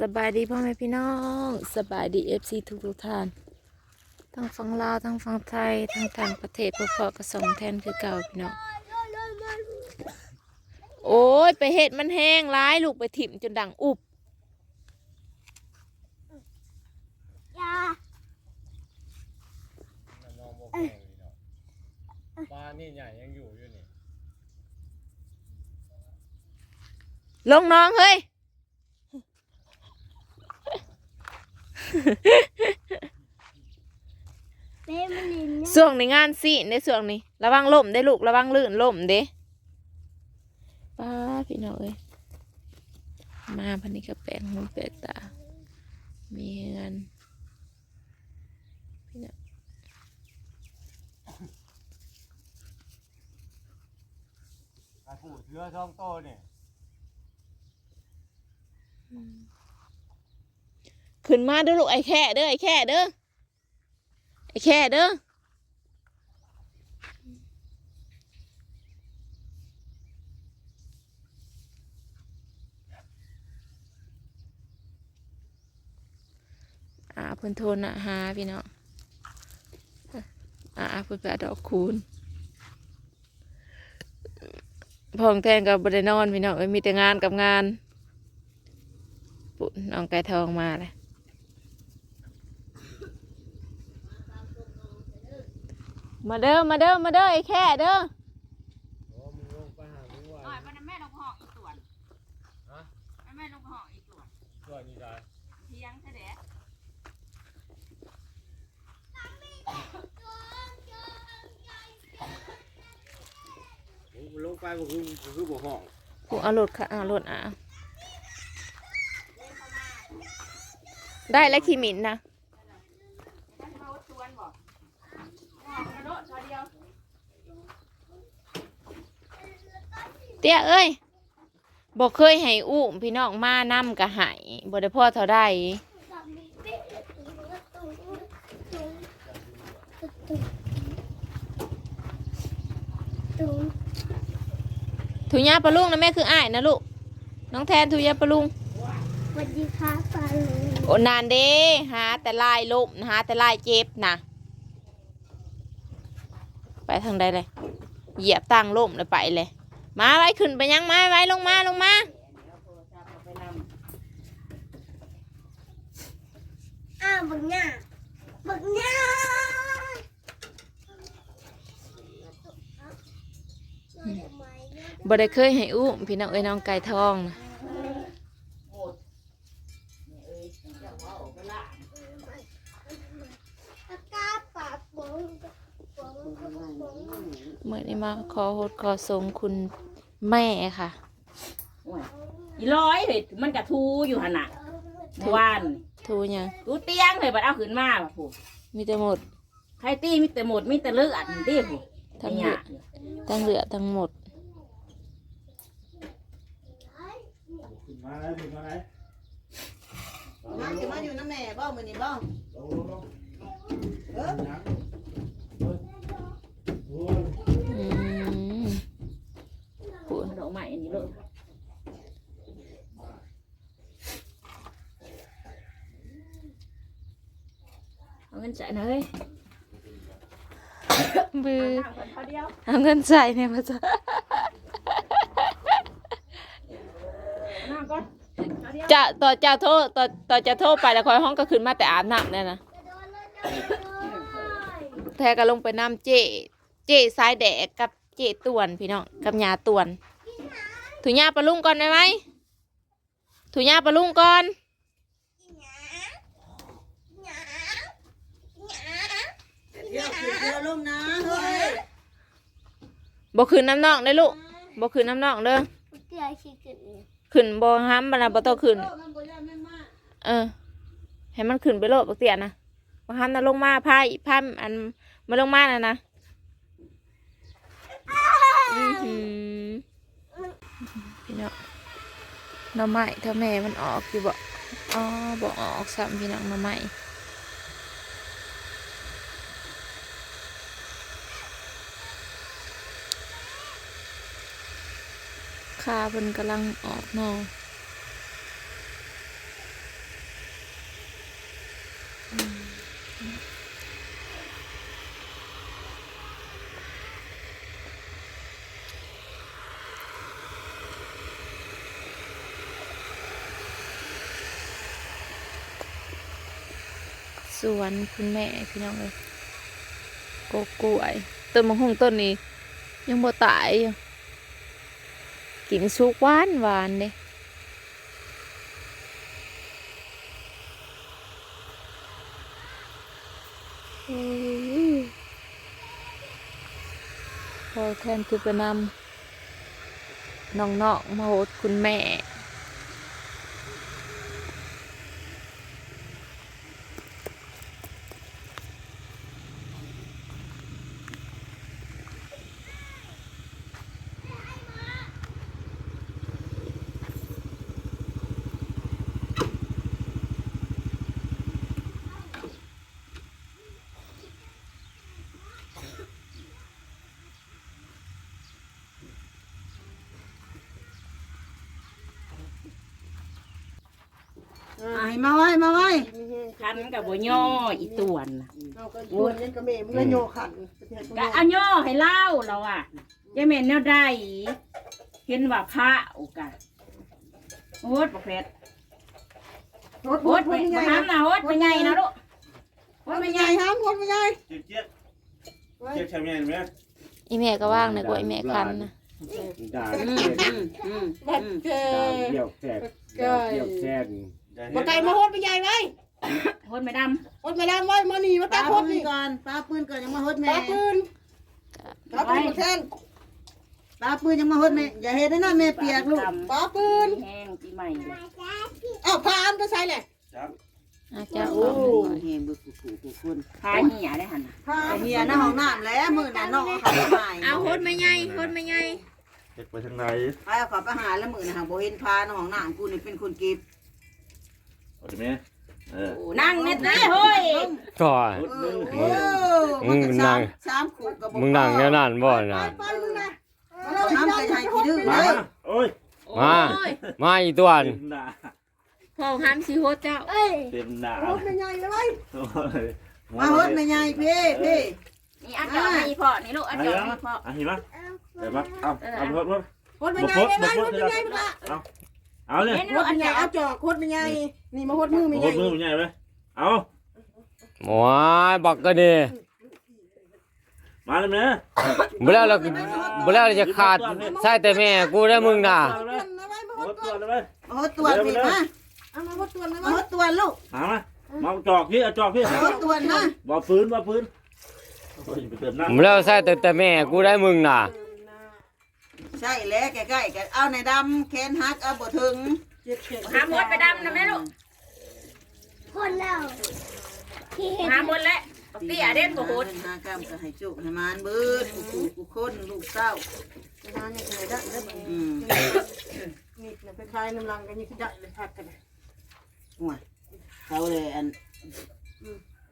สบายดีพ่อแม่พี่น้องสบายดีเอฟซีทุกทุกๆท่านทั้งฝั่งลาวทั้งฝั่งไทยทั้งต่างประเทศพอๆกับสองแทนคือเก่าพี่น้องโอ้ยไปเห็ดมันแห้งร้ายลูกไปถิ่มจนดังอุบยาน้องโบแข็งนี่เนาะปลานี่ใหญ่ยังอยู่อยู่นี่ลงน้องเฮ้ย เป้มันลินเนี่ยส่วงในงานสิในส่วงนี้ ระวังล่มได้ลูกระวังลื่นล่มเด้ป้าพี่น้องเอ้ยมาพันนี้ก็แปลงหูแปลกตา มีเงินพี่น้องปลาผูเชื้อช่องโตเนี่ย ขึ้นมาเด้อลูกไอ้แค่เด้อไอ้แค่เด้อไอ้แค่เด้ออาเพิ่นโทนอะหาพี่เน้องอ่าเพิ่นไปดอกคูณพองแทนกับบไดนอนพี่น้องเอ้ยมีแต่งานกับงาน ปุ่นน้องไก่ทองมาเลย มาเด้อมาเด้อมาเด้อไอ้แค่เด้อโอ้มึงลงไปหามึงว่าหน่อยมันแม่ลงห้องอีกส่วนฮะแม่ลงห้องอีกส่วนช่วยนี่ได้เทียงแท้แดดมึงลงไปบ่คือบ่คือบ่ห้องกูเอารถค่ะเอารถอะได้แล้วขีมินนะ มันมาวัดสวนบอกห้องกระโดดตัวเดียว เตี้ยเอ้ยบอกเคยให้อุ้มพี่น้องมานำกะหายบ่ได้พ่อเท่าได้ตุ้งถุยาปลาลุงนะแม่คืออ้ายนะลูกน้องแทนถุยาปลาลุงสวัสดีค่ะปลาลุงโอ้นานเด้หาแต่ลายลมหาแต่ลายเจ็บนะไปทางใดเลยเหยียบตั้งล่มเลยไปเลย มาไว้ขึ้นไปยังมาไว้ลงมาลงมาอ้าวบักหน้าบักหน้าบ่ได้เคยให้อุ้มพี่น้องเอ้ยน้องไก่ทองนะ มื่อนี้มาขอโหดขอทรงคุณแม่ค่ะ โอ้ยอีร้อยเลยมันกระทูอยู่หันน่ะเมื่อวานทูยังทูเตียงเลยบัดเอาขึ้นมาบ่ผู้มีแต่หมดใครตีมีแต่หมดมีแต่เลือดตีผู้ทั้งเหลือทั้งเหลือทั้งหมดขึ้นมาแล้วขึ้นมาแล้วมาจะมาอยู่น้ำแม่บ่มื้อนี้บ่ลงลงลงเออหนังโอ้ย อืมพูด ดอกไม้อันนี้เลย เอาเงินจ่ายหน่อยเฮ้ยบือเอาก่อนเขาเดียวเอาเงินใส่เนี่ยมาจ้ะน้ำก่อนเขาเดียวจะต่อจะโทษต่อต่อจะโทษไปแล้วคอยห้องก็ขึ้นมาแต่อาบน้ำเนี่ยนะแทก็ลงไปน้ำเจ เจสายแดกกับเจตวนพี่น้องกับยาตวน ถุยาปลาลุงก่อนได้ไหมถุยาปลาลุงก่อน เดี๋ยวขึ้นเดี๋ยวลงนะเฮ้ยบ่ขึ้นน้ำนองได้อลูกบ่ขึ้นน้ำนองเด้อเตี้ยขี้เกิดเนี่ยขึ้นบ่ห้ามมันนะบ่ต้องขึ้น มันบ่ย่านแม่นมาเออ ให้มันขึ้นไปโลดบักเตียนะบ่ห้ามนะลงมาพายพายอันมาลงมาน่ะนะอื้อหือพี่น้องหน่อไม้ถ้าแม่มันออกอยู่บ่อ๋อบ่ออกซ้ำพี่น้องหน่อไม้ คาเพิ่นกำลังออกนอกสวนคุณแม่พี่น้องเลยโกกล้วยต้นมะฮุ่งต้นนี้ ยังบ่ตายอยู่ กินสุกหวานหวานเลยพอแทนคือไปนำน้องๆมาโหดคุณแม่ ไอ้มาไว้มาไว้คันกับบ่ย่ออีตวนน่ะเอาก็ชวนเล่นกับแม่มึงก็โยขันกะเอาย่อให้เล่าเราอะยายแม่นแนวใดเห็นว่าพระโอกะโหดบ่เพชรรถโหดรไปถไม่ใหญ่น้ำน่ะโหดไปใหญ่นะลูกโหรดถไปไม่ใหใหญ่ญ่ครับรถไม่ใหญ่เจี๊ยบเจี๊ยบเจี๊ยบใช่ไหมไหมอีแม่ก็ว่างนะกว่าอีแม่คันนะด่าอืมอืมอืมบัดเจอเดี่ยวแสบเดี่ยวแสบ บ่ไก่มาโหดไม่ใหญ่ไว้โหดไม่ดโหดไม่ได้ไว้มานี่มาตาโหดนี่ก่อนปลาปืนก่อนยังมาโหดแม่ปลาปืนปลาปืนมาแทนปลาปืนยังมาโหดแม่อย่าเฮ็ดได้นะแม่เปียกลูกปลาปืนแห้งปีใหม่เลยอ้าวพาอันไปใส่แหละอาจจะโอ้เอาเห็นบึกกูกูคุณพาเหี่ยได้หั่นน่ะพาเฮียหน้าห้องน้ำแล้วมื้อน่ะน้องเขาไปหายเอาโหดไม่ใหญ่โหดไม่ใหญ่เด็กไปทางไหน ไปเอาเขาไปหาแล้วมื้อน่ะหาบ่เห็นพาหน้าห้องน้ำกูนี่เป็นคนเก็บ เอาดิแม่เออโอ้นั่งเน็ตได้เฮ้ยก่อนเออโอ้มึงนั่ง สามขู่กับมึงนั่งแนวนั้นบ่น่ะ ไปมึงนะมาเล่าน้ำใส่ให้กี่ดื้อมาเลยโอ้ยมา โอ้ยมาอีตวนเต็มหน้าพอห้ามสิโหดเจ้าเอ้ยเต็มหน้าโหดไม่ใหญ่เลยโอ้ยมาโหดไม่ใหญ่พี่พี่นี่อันจอให้อีพ่อนี่ลูกอันอันจอนี้ให้นะอีพ่อ อันนี้มั้ยเดี๋ยวมั้ยเอาเอารถรถโหดไม่ใหญ่เลยไหมโหดไม่ใหญ่มึงละเอา เลยเห็นโหลูดกอัไม่นใหญ่จอเอาจอกโหดไม่ใหญ่นี่มาโหดมือไม่โอ้ใหโหญ่มือใหญ่ไหมเอาหมวยบักก็ดีมาเลยแม่บ่แล้วเราบ่แล้วเราจะขาดใช่แต่แม่กูได้มึงน่ะโหดนะไว้มาโอ้โหดตัวเลยไหมโหดตัวพี่มาเอามาโหดตัวนะมาโหดตัวลูกหามามาจอกพี่เอาจอกพี่โหดตัวนะบ่ฟื้นบ่ฟื้นโอ้ยไปเติมน้ำบ่แล้วใช่แต่แต่แม่กูได้มึงน่ะ ใช่แล้วใกล้ๆกันเอาในดำแขนหักเอาบ่ถึงหาหมดไปดำนะแม่ลูกคนแล้วที่เห็นหาหมดแล้วเตี้ยเด่นบ่โหดหากรรมก็ให้จุกให้มานเบิดกูกูคนลูกเต้าอืมนี่นะไปคลายน้ำลังกันนี่คือได้เลยพักกันนะหัวเขาเลยอัน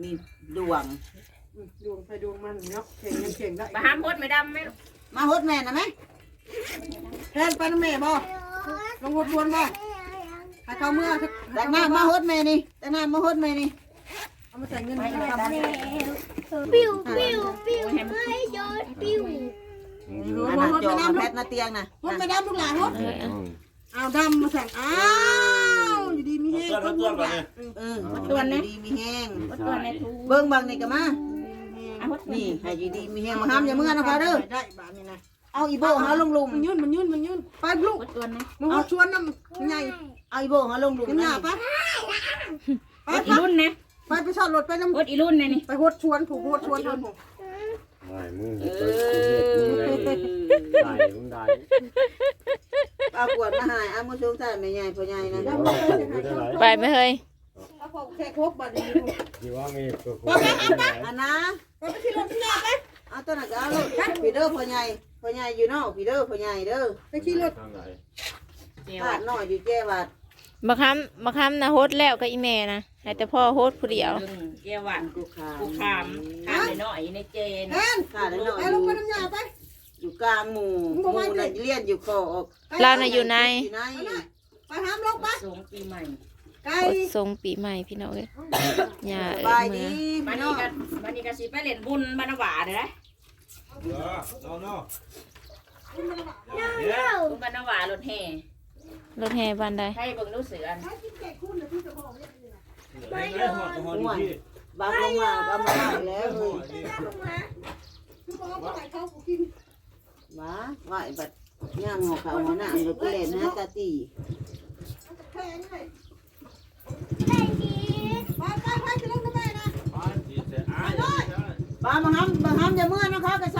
มีดวงอืมดวงไปดวงมันเนาะเข่งยังเข่งได้มาหาหมดไม่ดำแม่ลูกมาโหดแม่นะไหม แทนไปนะแม่บ่ลงหดบวนบ่ให้เขาเมื่อแต่งหน้ามาโหดแม่นี่แต่งหน้ามาโหดแม่นี่เอามาใส่เงินให้เขาทำปิ้วปิ้วปิ้วไม่โยนปิ้วอันนั้นจอมาแพทนาเตียงนะหดไปดำลูกหลานหดเออเอาเอาดำมาใส่อ้าวอยู่ดีมีแห้งตัวคนตัวลูกก่หอนลาเนี่นยเออมันอยู่ดีมีแห้งหมดตัวในทูเบิ้งบางนี่ก็มาอะหมดนี่ให้อยู่ดีมีแห้งมาห้ามอย่าเมื่อนะคะเด้อได้บาทนี่นะ เอาอีโบหาลงลุมมันยุ่นมันยุ่นมันยุ่นไปลูกหมดตัวนี้มึงเอาชวนน้ำใหญ่เอาอีโบหาลงลุมกินหยาปะไปหมดอีรุ่นนะไปไปชอดรถไปน้ำหมดอีรุ่นนะนี่ไปหดชวนผูกหดชวนชวนผูกไม่มึงเอเฮ็ดอมึงได้มึงได้เอาขวดมาหายเอามือชงใส่แม่ใหญ่พ่อใหญ่นะไปไหมเฮ้ยเอาของแขกครบบัดนี้ที่ว่ามีตัวกูอันนะไปไปที่รถที่หยาไป เอาตัวนั้นก็เอาลูกพี่เด้อพ่อใหญ่พ่อใหญ่อยู่นอกพี่เด้อพ่อใหญ่เด้อไปขี่รถทางไหนเจียวพลาดน้อยอยู่แจ้วัดบักคำบักคำนะโฮดแล้วก็อีแม่นะให้แต่พ่อโฮดผู้เดียวเจียวหวานกูขามกูขามขามน้อยในเจนแทนพลาดน้อยไปอลงยู่ไปน้ำยาไปอยู่กลางหมู่หมู่น่ะเลี้ยนอยู่คอออกเราน่ะอยู่ในอยู่ในไปหามลงไปสงปีใหม่ไก่อดทรงปีใหม่พี่น้องเอ้ยอย่าสเอ้บายยดีบันพี่น้นี้องกันบันนี้กันสิไปเล่นบุญบรรณวาเด้อนะ เออเอาเนาะบุญบรรณวารถแห่รถแห่บ้านใดให้เบิ่งดูเสืออันไม่เลยหอดหอดที่บางลงมาก็มาแล้วเฮ้ยคือบอกว่าให้เขากินมาไหวบัดย่างหัวเขาหัวหน้าเราก็เล่นนะตาตีแค่นี้เลยไปไปไปจะลงทำไมนะบ้านที่จะอ้ายป้ามาห้ำมาห้ำจะเมื่อนะคะกระชัง